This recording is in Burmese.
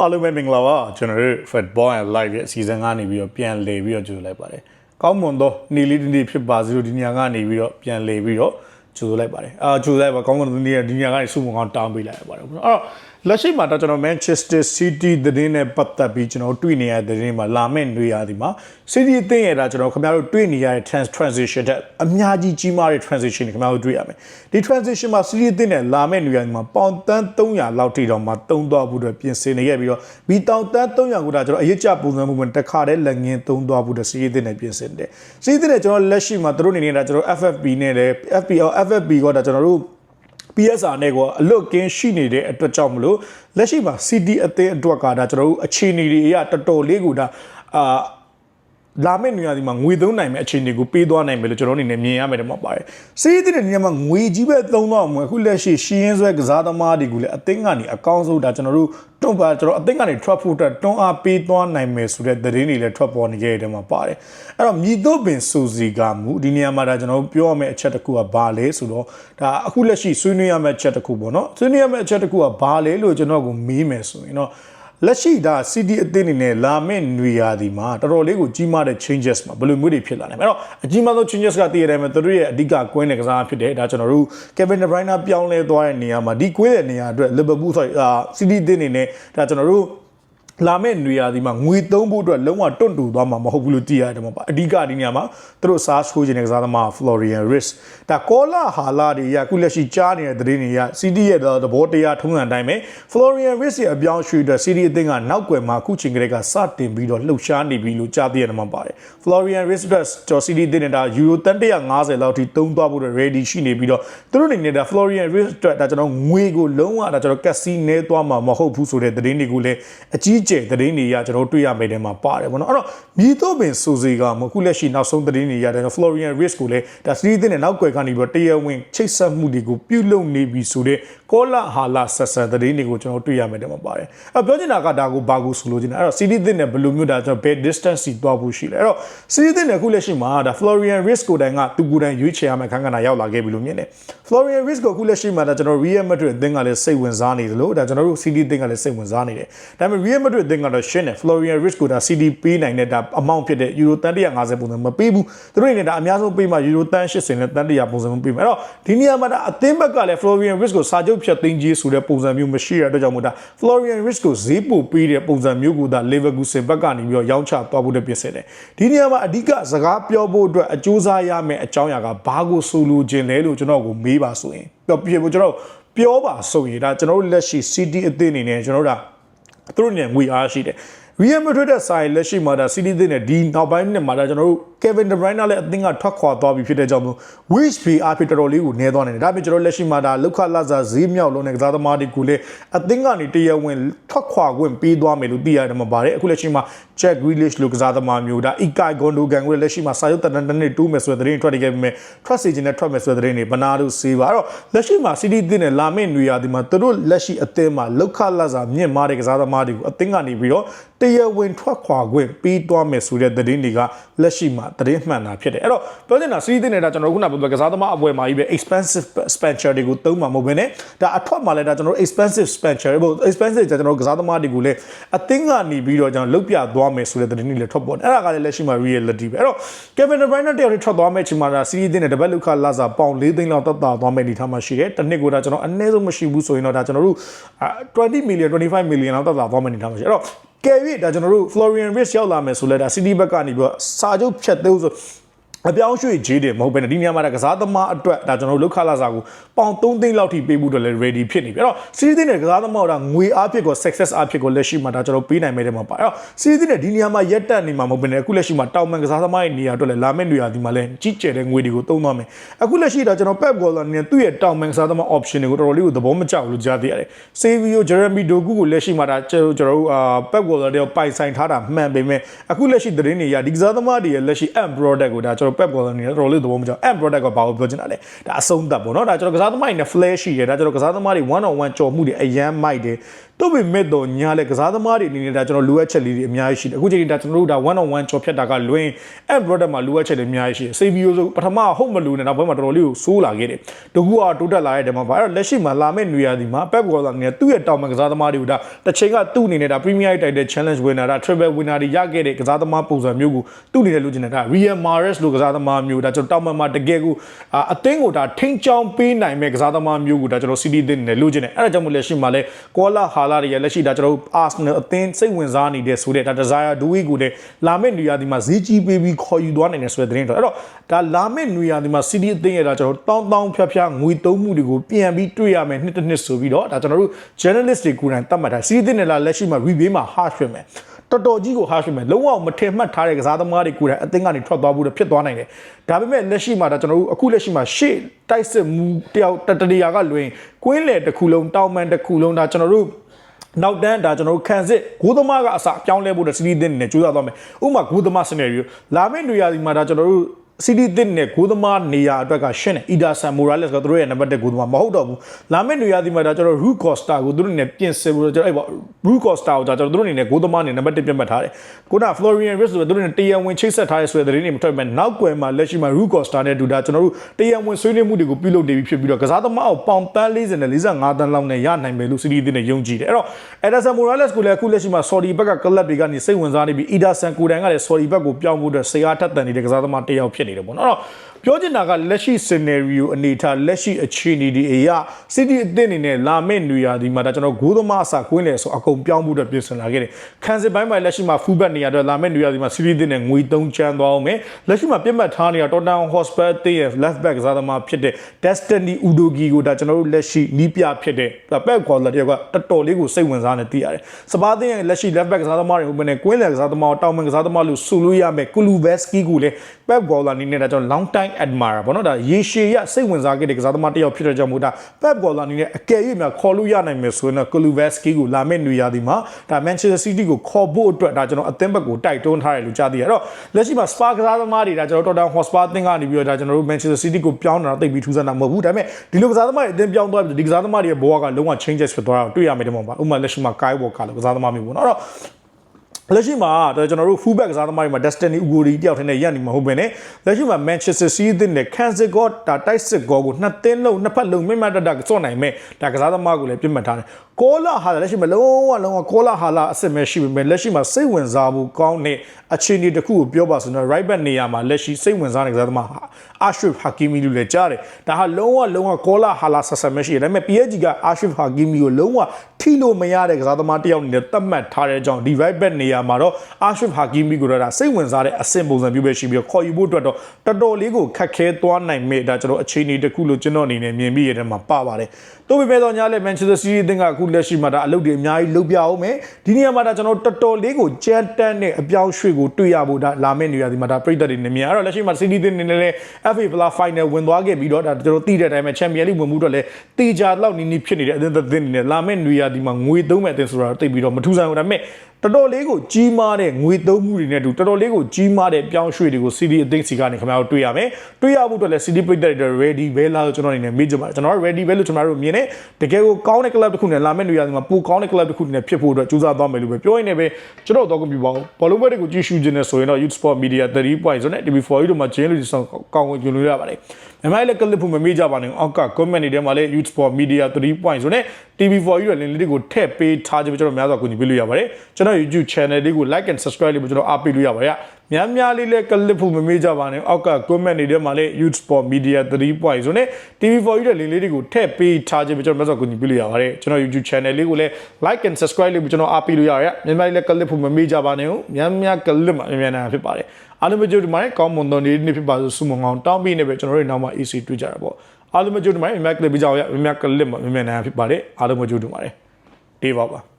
အားလုံးပဲမင်္ဂလာပါကျွန်တော်တို့ Football and Live ရဲ့အစီအစဉ်ကနေပြီးတော့ပြန်လည်ပြီးတော့ကြိုဆိုလိုက်ပါတယ်။ကောင်းမွန်သောနေ့လေးတစ်နေ့ဖြစ်ပါစေလို့ဒီညကနေပြီးတော့ပြန်လည်ပြီးတော့ကြိုဆိုလိုက်ပါတယ်။အာကြိုဆိုလိုက်ပါကောင်းမွန်သောနေ့ဒီညကနေစုမကောင်းတောင်းပေးလိုက်ရပါတယ်။အဲ့တော့ လက်ရှိမှာတော့ကျွန်တော် Manchester City သတင်းနဲ့ပတ်သက်ပြီးကျွန်တော်တွေ့နေရတဲ့သတင်းမှာလာမယ့်နေရာဒီမှာ City အသင်းရဲ့ဒါကျွန်တော်ခင်ဗျားတို့တွေ့နေရတဲ့ trans transition တဲ့အများကြီးကြီးမားတဲ့ transition တွေခင်ဗျားတို့တွေ့ရမယ်။ဒီ transition မှာ City အသင်းနဲ့လာမယ့်နေရာဒီမှာပေါင်တန်း300လောက်ထိတောင်မှတုံးသွားဖို့အတွက်ပြင်ဆင်နေခဲ့ပြီးတော့ဒီတောင်တန်း300ကိုဒါကျွန်တော်အရေးကြပုံစံမှုမှာတစ်ခါတည်းလက်ငင်းတုံးသွားဖို့အတွက် City အသင်းနဲ့ပြင်ဆင်တယ်။ City အသင်းနဲ့ကျွန်တော်လက်ရှိမှာသူတို့နေနေတာကျွန်တော် FFP နဲ့လည်း FPL FFP ကဒါကျွန်တော်တို့ PSR နဲ့ကအလွတ်ကင်းရှိနေတဲ့အတွက်ကြောင့်မလို့လက်ရှိမှာ CD အသင်းအတွက်ကဒါကျွန်တော်တို့အခြေအနေတွေအရတော်တော်လေးကိုဒါအာ လာမယ့်နေရာဒီမှာငွေသုံးနိုင်မဲ့အခြေအနေကိုပေးသွားနိုင်မယ်လို့ကျွန်တော်အနေနဲ့မြင်ရမယ်တမပါတယ်။စီးတဲ့နေရာမှာငွေကြီးပဲသုံးတော့မှာအခုလက်ရှိရှီရင်ဆွဲကစားသမားတွေကိုလည်းအသင်းကနေအကောင်းဆုံးဒါကျွန်တော်တို့တွန်းပါကျွန်တော်အသင်းကနေ trap ဖို့အတွက်တွန်းအားပေးသွားနိုင်မယ်ဆိုတဲ့သတင်းတွေလည်းထွက်ပေါ်နေခဲ့တဲ့မှာပါတယ်။အဲ့တော့မြည်တော့ပင်စူစီကမူဒီနေရာမှာဒါကျွန်တော်တို့ပြောရမယ့်အချက်တစ်ခုကဘာလဲဆိုတော့ဒါအခုလက်ရှိဆွေးနွေးရမယ့်အချက်တစ်ခုပေါ့နော်။ဆွေးနွေးရမယ့်အချက်တစ်ခုကဘာလဲလို့ကျွန်တော်ကမေးမယ်ဆိုရင်တော့ လက်ရှိဒါ CD အသင်းအနေနဲ့လာမယ့်နွေရာသီမှာတော်တော်လေးကိုကြီးမားတဲ့ changes မှာဘယ်လိုမျိုးတွေဖြစ်လာနိုင်မလဲအဲ့တော့အကြီးမားဆုံး changes ကတည်ရတယ်မှာသူတို့ရဲ့အဓိကကွင်းတဲ့ကစားဖြစ်တယ်ဒါကျွန်တော်တို့ Kevin De Bruyne ပြောင်းလဲသွားတဲ့နေရာမှာဒီကွင်းတဲ့နေရာအတွက် Liverpool ဆိုအာ CD အသင်းအနေနဲ့ဒါကျွန်တော်တို့ လာမယ့်နေရာဒီမှာငွေသုံးဖို့အတွက်လုံးဝတွန့်တူသွားမှာမဟုတ်ဘူးလို့သိရတယ်မှာပါအဓိကဒီနေရာမှာသူတို့စားဆိုးခြင်းတဲ့ကစားသမား Florian Riss ဒါကောလာဟာလာတွေရခုလက်ရှိကြားနေတဲ့သတင်းတွေရ CD ရဲ့သဘောတရားထုံးစံတိုင်းပဲ Florian Riss ရဲ့အပြောင်းရွှေ့အတွက် CD အသင်းကနောက်ွယ်မှာအခုချိန်ကလေးကစတင်ပြီးတော့လှုပ်ရှားနေပြီလို့ကြားသိရတယ်မှာပါတယ် Florian Riss အတွက်ကျော် CD အသင်းနဲ့ဒါ Euro 150လောက်ထိတုံးသွားဖို့ ready ရှိနေပြီးတော့သူတို့အနေနဲ့ဒါ Florian Riss အတွက်ဒါကျွန်တော်ငွေကိုလုံးဝဒါကျွန်တော်ကက်စီနဲသွားမှာမဟုတ်ဘူးဆိုတဲ့သတင်းတွေကိုလည်းအကြီးကျယ်သတင်းတွေရကျွန်တော်တွေ့ရမယ်တဲ့မှာပါတယ်ဗောနော်အဲ့တော့မြည်တော့ပင်ဆိုစီကမခုလက်ရှိနောက်ဆုံးသတင်းတွေရတယ် Florian Risk ကိုလည်းဒါစီးတဲ့နဲ့နောက်ွယ်ကနေပြီးတော့တရားဝင်ချိတ်ဆက်မှုတွေကိုပြုလုပ်နေပြီဆိုတဲ့ ကောလာဟာလာဆက်ဆန်သတင်းတွေကိုကျွန်တော်တွေ့ရမယ်တဲ့မှာပါတယ်အဲ့ပြောချင်တာကဒါကိုဘာကိုဆိုလိုချင်တာအဲ့တော့စီးတဲ့နဲ့ဘယ်လိုမျိုးဒါကျွန်တော်ဘယ် distance စီသွားဖို့ရှိလဲအဲ့တော့စီးတဲ့နဲ့ခုလက်ရှိမှာဒါ Florian Risk ကိုတိုင်ကသူကိုယ်တိုင်ရွေးချယ်ရမယ့်ခန်းကဏ္ဍရောက်လာခဲ့ပြီလို့မြင်တယ် Florian Risk ကိုခုလက်ရှိမှာဒါကျွန်တော် Real Madrid အသင်းကလည်းစိတ်ဝင်စားနေတယ်လို့ဒါကျွန်တော်တို့ CD အသင်းကလည်းစိတ်ဝင်စားနေတယ်ဒါပေမဲ့ Real Madrid အသင်းကတော့ရှင်းတယ် Florian Risk ကိုဒါ CD ပေးနိုင်တဲ့ဒါ amount ဖြစ်တဲ့ Euro 350ပုံစံမပေးဘူးသူတို့အနေနဲ့ဒါအများဆုံးပေးမှ Euro 380နဲ့300ပုံစံမျိုးပေးမယ်အဲ့တော့ဒီနေရာမှာဒါအသင်းဘက်ကလည်း Florian Risk ကိုစာချုပ်ဖြတ်သိမ်းကြီးဆိုတဲ့ပုံစံမျိုးမရှိရတဲ့အတွက်ကြောင့်မို့ဒါ Florian Risk ကိုဈေးပိုပေးတဲ့ပုံစံမျိုးကိုဒါ Leverkusen ဘက်ကနေပြီးတော့ရောင်းချသွားဖို့တပြည့်စင်တယ်ဒီနေရာမှာအဓိကစကားပြောဖို့အတွက်အကျိုးစားရမယ့်အကြောင်းအရာကဘာကိုဆိုလိုချင်လဲလို့ကျွန်တော်ကိုမေးပါဆိုရင်ပြောပြဖို့ကျွန်တော်ပြောပါဆိုရင်ဒါကျွန်တော်တို့လက်ရှိ CD အသင်းအနေနဲ့ကျွန်တော်တို့ဒါသူတို့နေငွေအားရှိတယ် Real Madrid တဲ့ဆိုင်လက်ရှိမှာဒါ City သင်းနဲ့ဒီနောက်ပိုင်းနှစ်မှာဒါကျွန်တော်တို့ Kevin De Bruyne လည်းအသင်းကထွက်ခွာသွားပြီဖြစ်တဲ့ကြောင့်မို့ Wish P အဖြစ်တော်တော်လေးကိုနေသွားနေတယ်ဒါပေမဲ့ကျွန်တော်လက်ရှိမှာဒါလောက်ခလာစာဈေးမြောက်လုံးတဲ့ကစားသမားတွေကိုလည်းအသင်းကနေတရားဝင်ထွက်ခွာခွင့်ပေးသွားမယ်လို့သိရတယ်မှာပါတယ်အခုလက်ရှိမှာ Jack Grealish လို့ကစားသမားမျိုးဒါ Ikai Gundogan ကိုလက်ရှိမှာစာရုပ်တန်တန်နဲ့တူးမယ်ဆိုတဲ့သတင်းထွက်နေခဲ့ပေမဲ့ထွက်စီခြင်းနဲ့ထွက်မယ်ဆိုတဲ့သတင်းတွေဘနာတို့စေးပါအဲ့တော့လက်ရှိမှာ City သင်းနဲ့လာမယ့်နေရာဒီမှာသူတို့လက်ရှိအသင်းမှာလောက်ခလာစာမြင့်မားတဲ့ကစားသမားတွေကိုအသင်းကနေပြီးတော့တရားဝင်ထွက်ခွာခွင့်ပေးသွားမယ်ဆိုတဲ့သတင်းတွေကလက်ရှိမှာသတင်းမှန်တာဖြစ်တယ်အဲ့တော့ပြောချင်တာစီးတင်နေတာကျွန်တော်တို့ခုနကပြောကစားသမားအပွဲမှာကြီးပဲ expensive expenditure တွေကိုသုံးမှာမဟုတ်ဘဲနဲ့ဒါအထွက်မှာလည်းဒါကျွန်တော်တို့ expensive expenditure ပေါ့ expensive ကျွန်တော်တို့ကစားသမားတွေကိုလည်းအသင်းကနေပြီးတော့ကျွန်တော်လုတ်ပြသွားမယ်ဆိုတဲ့သတင်းတွေလည်းထွက်ပေါ်တယ်အဲ့ဒါကလည်းလက်ရှိမှာ reality ပဲအဲ့တော့ Kevin De Bruyne တယောက်ထွက်သွားမယ့်ချိန်မှာဒါစီးတင်တဲ့တပတ်လောက်ခလာစာပေါင်၄သိန်းလောက်တက်တာသွားမယ့်အနေထားမှာရှိတယ်တစ်နှစ်ကိုဒါကျွန်တော်အနည်းဆုံးမရှိဘူးဆိုရင်တော့ဒါကျွန်တော်တို့20 million 25 million လောက်တက်တာသွားမယ့်အနေထားမှာရှိတယ်အဲ့တော့ ကယ်ရီဒါကျွန်တော်တို့ Florian Rich ရောက်လာမယ်ဆိုလဲဒါ City ဘက်ကနေပြီးတော့စာချုပ်ဖြတ်သေးဆို အပြောင်းရွှေ့ဂျေးတယ်မဟုတ်ဘဲနဲ့ဒီနေရာမှာကစားသမားအတွက်ဒါကျွန်တော်တို့လောက်ခလာစာကိုပေါင်3သိန်းလောက်ထိပေးဖို့တော့လည်း ready ဖြစ်နေပြီအဲ့တော့ series တဲ့ကစားသမားတို့ငွေအားဖြစ်ကို success အားဖြစ်ကိုလက်ရှိမှာဒါကျွန်တော်ပေးနိုင်မယ်တဲ့မှာပါအဲ့တော့ series တဲ့ဒီနေရာမှာရက်တက်နေမှာမဟုတ်ဘဲနဲ့အခုလက်ရှိမှာတောင်မန်ကစားသမားရဲ့နေရာအတွက်လည်းလာမယ့်နေရာဒီမှာလည်းကြီးကျယ်တဲ့ငွေတွေကိုသုံးသွားမယ်အခုလက်ရှိတော့ကျွန်တော် Pep Guardiola နဲ့သူ့ရဲ့တောင်မန်ကစားသမား option တွေကိုတော်တော်လေးကိုသဘောမကျဘူးလို့ကြားသိရတယ် Savio Jeremy Doku ကိုလက်ရှိမှာဒါကျွန်တော်တို့အာ Pep Guardiola တယောက်ပိုင်ဆိုင်ထားတာမှန်ပေမဲ့အခုလက်ရှိသတင်းတွေရဒီကစားသမားတွေရဲ့လက်ရှိ end product ကိုဒါကျွန်တော်တော် pep ကောနေတော်တော်လေးသဘောမကျအဲ့ product ကဘာကိုပြောချင်တာလဲဒါအဆုံးသတ်ပေါ့နော်ဒါကျွန်တော်ကစားသမားတွေနဲ့ flash ရှိတယ်ဒါကျွန်တော်ကစားသမားတွေ one on one ကြော်မှုတွေအရန်မိုက်တယ်တို့ပေမဲ့တော့ညာလဲကစားသမားတွေအနေနဲ့ဒါကျွန်တော်လိုအပ်ချက်လေးတွေအများကြီးရှိတယ်အခုချိန်ဒါကျွန်တော်တို့ဒါ one on one ကြော်ဖြတ်တာကလွင်အဲ့ product မှာလိုအပ်ချက်တွေအများကြီးရှိတယ် CPU ဆိုပထမဟုတ်မလို့နဲ့နောက်ပိုင်းမှာတော်တော်လေးကိုစိုးလာခဲ့တယ်တကူကတိုးတက်လာတဲ့တဲမှာဗါအဲ့တော့လက်ရှိမှာလာမဲ့နေရာဒီမှာ pep ကောအနေနဲ့သူ့ရဲ့တောင်ပံကစားသမားတွေကိုဒါတစ်ချိန်ကသူ့အနေနဲ့ဒါ premier တိုက်တဲ့ challenge winner ဒါ triple winner တွေရခဲ့တဲ့ကစားသမားပုံစံမျိုးကိုသူ့အနေနဲ့လိုချင်တယ်ဒါ Real Mahrez လိုကစားသမားမျိုးဒါကျွန်တော်တောင်ပံမှာတကယ်ကိုအာအသင်းကိုဒါထိန်းချောင်းပေးနိုင်မဲ့ကစားသမားမျိုးကိုဒါကျွန်တော် City အသင်းနဲ့လိုချင်တယ်အဲ့ဒါကြောင့်မို့လက်ရှိမှာလဲ Koala Hala တွေရဲ့လက်ရှိဒါကျွန်တော် Arsenal အသင်းစိတ်ဝင်စားနေတဲ့ဆိုတဲ့ဒါ Desire Dewey ကိုလည်းလာမယ့်နေရာဒီမှာဈေးကြီးပေးပြီးခေါ်ယူသွားနိုင်တယ်ဆိုတဲ့သတင်းတော့အဲ့တော့ဒါလာမယ့်နေရာဒီမှာ City အသင်းရဲ့ဒါကျွန်တော်တောင်းတောင်းဖြတ်ဖြတ်ငွေသုံးမှုတွေကိုပြန်ပြီးတွေ့ရမယ်နှစ်တစ်နှစ်ဆိုပြီးတော့ဒါကျွန်တော်တို့ journalist တွေကိုယ်တိုင်သတ်မှတ်တာ City အသင်းနဲ့လာလက်ရှိမှာ review မှာ harsh ဖြစ်မယ် တော်တော်ကြီးကို harsh ဖြစ်မယ်လုံးဝမထင်မှတ်ထားတဲ့ကစားသမားတွေကိုယ်တိုင်အသင်းကနေထွက်သွားဖို့ဖြစ်သွားနိုင်တယ်ဒါပေမဲ့လက်ရှိမှာဒါကျွန်တော်တို့အခုလက်ရှိမှာရှေ့တိုက်စစ်မှုတယောက်တတရာကလွင်ကွင်းလေတစ်ခုလုံးတောင်မန်တစ်ခုလုံးဒါကျွန်တော်တို့နောက်တန်းဒါကျွန်တော်တို့ခံစစ်ဂိုးသမားကအစပြောင်းလဲဖို့တဲ့စီးရီးသင်းနဲ့ကြိုးစားသွားမယ်ဥပမာဂိုးသမားစနေရီလာမယ့်နေရာဒီမှာဒါကျွန်တော်တို့ စီတီတစ်နဲ့ဂိုးသမားနေရာအတွက်ကရှင်းတယ်အီဒါဆန်မိုရာလက်စ်ကသူတို့ရဲ့နံပါတ်1ဂိုးသမားမဟုတ်တော့ဘူးလာမယ့်နေရာဒီမှာဒါကျွန်တော်ရူကော့စတာကိုသူတို့နေပြင်ဆင်ဖို့ကျွန်တော်အဲ့ပေါ့ရူကော့စတာကိုကျွန်တော်တို့နေနဲ့ဂိုးသမားနေနံပါတ်1ပြတ်မှတ်ထားတယ်ခုနဖလော်ရီယန်ရစ်ဆိုသူတို့နေတရားဝင်ချိတ်ဆက်ထားရဲဆိုတဲ့သတင်းတွေမထွက်မဲ့နောက်ကွယ်မှာလက်ရှိမှာရူကော့စတာနဲ့ဒူဒါကျွန်တော်တို့တရားဝင်ဆွေးနွေးမှုတွေကိုပြုလုပ်နေပြီဖြစ်ပြီးတော့ကစားသမားကိုပေါင်တန်း40နဲ့45တန်းလောက်နဲ့ရနိုင်မယ်လို့စီတီတစ်နဲ့ယုံကြည်တယ်အဲ့တော့အက်ဒါဆန်မိုရာလက်စ်ကိုလည်းအခုလက်ရှိမှာဆော်ဒီဘက်ကကလပ်တွေကနေစိတ်ဝင်စားနေပြီးအီဒါဆန်ကိုတိုင်ကလည်းဆော်ဒီဘက်ကိုပြောင်းဖို့အတွက်ဆေးအားထက်သန်နေတဲ့ကစားသမားတစ်ယောက်ဖြစ်နေတယ်ပေါ့နော်အဲ့တော့ပြောချင်တာကလက်ရှိ scenario အနေထားလက်ရှိအခြေအနေဒီအရာ City အသင်းအနေနဲ့လာမယ့်နေရာဒီမှာဒါကျွန်တော်ဂိုးသမားအစကွင်းလေဆိုအကုန်ပြောင်းဖို့အတွက်ပြင်ဆင်လာခဲ့တယ်။ခံစစ်ပိုင်းမှာလက်ရှိမှာ fullback နေရာအတွက်လာမယ့်နေရာဒီမှာ City အသင်းနဲ့ငွေသုံးချမ်းသွားအောင်မယ်။လက်ရှိမှာပြတ်မှတ်ထားနေတာ Tottenham Hotspur အသင်းရဲ့ left back ကစားသမားဖြစ်တဲ့ Destiny Udogi ကိုဒါကျွန်တော်တို့လက်ရှိနီးပြဖြစ်တဲ့ back quality ကတော်တော်လေးကိုစိတ်ဝင်စားနေသိရတယ်။စပါးသင်းရဲ့လက်ရှိ left back ကစားသမားတွေဟိုမနဲ့ကွင်းလေကစားသမားတောင်မန်ကစားသမားလို့ဆိုလို့ရမယ် Kulusevski ကိုလည်း back bowler အနေနဲ့ဒါကျွန်တော် long time admirer ပေါ့နော်ဒါရေရှည်ရစိတ်ဝင်စားခဲ့တဲ့ကစားသမားတစ်ယောက်ဖြစ်တဲ့ကြောင့်မို့ဒါ Pep Guardiola အနေနဲ့အကယ်၍များခေါ်လို့ရနိုင်မယ်ဆိုရင်တော့ Kulusevski ကိုလာမယ့်နေရာဒီမှာဒါ Manchester City ကိုခေါ်ဖို့အတွက်ဒါကျွန်တော်အသင်းဘက်ကိုတိုက်တွန်းထားတယ်လို့ကြားသိရတော့လက်ရှိမှာ Spa ကစားသမားတွေဒါကျွန်တော် Tottenham Hotspur အသင်းကနေပြီးတော့ဒါကျွန်တော်တို့ Manchester City ကိုပြောင်းတာတော့တိတ်ပြီးထူးဆန်းတာမဟုတ်ဘူးဒါပေမဲ့ဒီလိုကစားသမားတွေအသင်းပြောင်းသွားပြီးဒီကစားသမားတွေရဲ့ဘဝကလုံးဝ changes ဖြစ်သွားတာတွေ့ရမယ်တဲ့မှာပါဥပမာလက်ရှိမှာ Kai Walker လို့ကစားသမားမျိုးပေါ့နော်အဲ့တော့ လက်ရှိမှာကျွန်တော်တို့ fullback ကစားသမားတွေမှာ Destiny Uguri တယောက်ထင်းနဲ့ရက်နေမှာဟုတ်ပဲねလက်ရှိမှာ Manchester City နဲ့ Kansas God ဒါတိုက်စစ်ကောကိုနှစ်သင်းလုံးနှစ်ဖက်လုံးမိမတတစော့နိုင်မဲ့ဒါကစားသမားကိုလည်းပြစ်မှတ်ထားတယ် ကောလာဟာလက်ရှိမှာလုံးဝလုံးဝကောလာဟာလာအစ်စ်မဲ့ရှိပေမဲ့လက်ရှိမှာစိတ်ဝင်စားဖို့ကောင်းတဲ့အခြေအနေတစ်ခုကိုပြောပါဆိုတော့ right back နေရာမှာလက်ရှိစိတ်ဝင်စားတဲ့ကစားသမားဟာ Ashraf Hakimi လို့လည်းကြားတယ်ဒါဟာလုံးဝလုံးဝကောလာဟာလာဆက်ဆက်မဲ့ရှိတယ်ဒါပေမဲ့ PSG က Ashraf Hakimi ကိုလုံးဝထိလို့မရတဲ့ကစားသမားတစ်ယောက်အနေနဲ့သတ်မှတ်ထားတဲ့အကြောင်းဒီ right back နေရာမှာတော့ Ashraf Hakimi ကိုတော့ဒါစိတ်ဝင်စားတဲ့အဆင့်ပုံစံမျိုးပဲရှိပြီးတော့ခေါ်ယူဖို့အတွက်တော့တော်တော်လေးကိုခက်ခဲသွားနိုင်မဲ့ဒါကျွန်တော်အခြေအနေတစ်ခုလို့ကျွန်တော်အနေနဲ့မြင်မိရတဲ့မှာပါပါတယ်တိုးပေမဲ့တော့ညာလဲ Manchester City အသင်းကအခုလက်ရှိမှာဒါအလုပ်တွေအများကြီးလုပ်ပြအောင်မယ်ဒီနေရာမှာဒါကျွန်တော်တော်တော်လေးကိုကြမ်းတမ်းတဲ့အပြောင်းရွှေ့ကိုတွေ့ရဖို့ဒါလာမယ့်နေရာဒီမှာဒါပြည်သက်တွေနေမြင်အဲ့တော့လက်ရှိမှာ City အသင်းနေနဲ့ FA Plus Final ဝင်သွားခဲ့ပြီးတော့ဒါကျွန်တော်သိတဲ့အတိုင်းပဲ Champions League ဝင်မှုတော့လဲတေချာလောက်နီးနီးဖြစ်နေတဲ့အသင်းအသင်းနေနဲ့လာမယ့်နေရာဒီမှာငွေသုံးမဲ့အသင်းဆိုတာသိပြီးတော့မထူးဆန်းဘူးဒါပေမဲ့ တော်တော်လေးကိုကြီးမားတဲ့ငွေသုံးမှုတွေနဲ့တူတော်တော်လေးကိုကြီးမားတဲ့ပြောင်းရွှေ့တွေကို CD အသိစီကနေခင်ဗျားတို့တွေ့ရမယ်တွေ့ရဖို့အတွက်လည်း CD ပြည့်တဲ့တွေ ready ပဲလားလို့ကျွန်တော်အနေနဲ့မေးကြပါကျွန်တော် ready ပဲလို့ကျွန်တော်တို့မြင်နေတကယ်ကိုကောင်းတဲ့ club တစ်ခုနဲ့လာမယ့်နေရာဒီမှာပိုကောင်းတဲ့ club တစ်ခုနဲ့ဖြစ်ဖို့အတွက်ကြိုးစားသွားမယ်လို့ပဲပြောရင်းနဲ့ပဲကျွန်တော်တော့ကွန်ပျူတာဘောလုံးပွဲတွေကိုကြည့်ရှုခြင်းနဲ့ဆိုရင်တော့ Youth Sport Media 3 point ဆိုနဲ့ TV4 တို့မှာကျင်းလို့ဆောင်ကောင်းဝင်ကြလို့ရပါတယ်။ မြန်မာလည်းကလစ်ဖို့မမေ့ကြပါနဲ့။အောက်က comment တွေထဲမှာလည်း Youth Sport Media 3 point ဆိုနဲ့ TV4 တို့လည်း link လေးကိုထည့်ပေးထားခြင်းပဲကျွန်တော်များစွာကူညီပေးလို့ရပါတယ်။ကျွန်တော် YouTube channel လေးကို like and subscribe လေးကိုကျွန်တော်အားပေးလို့ရပါတယ်။ များများလေးလည်းကလစ်ဖို့မမေ့ကြပါနဲ့။အောက်က comment တွေထဲမှာလည်း Youth Sport Media 3 point ဆိုနဲ့ TV4 တို့လည်း link လေးတွေကိုထည့်ပေးထားခြင်းပဲကျွန်တော်များစွာကူညီပေးလို့ရပါတယ်။ကျွန်တော် YouTube channel လေးကိုလည်း like and subscribe လေးကိုကျွန်တော်အားပေးလို့ရပါတယ်။များများလေးလည်းကလစ်ဖို့မမေ့ကြပါနဲ့။များများကလစ်မှာများများနာဖြစ်ပါတယ်။အားလုံးပဲကြိုဒီမှာကောင်းမွန်သောနေ့နေ့ဖြစ်ပါစို့ဆုမွန်ကောင်းတောင်းပြီးနေပဲကျွန်တော်တို့နောက်မှ AC တွေ့ကြတာပေါ့အားလုံးပဲကြိုဒီမှာမြတ်ကလစ်ပြီးကြအောင်ရမြတ်ကလစ်မှာမြတ်နာဖြစ်ပါတယ်အားလုံးပဲကြိုဒီမှာတေးပါပါ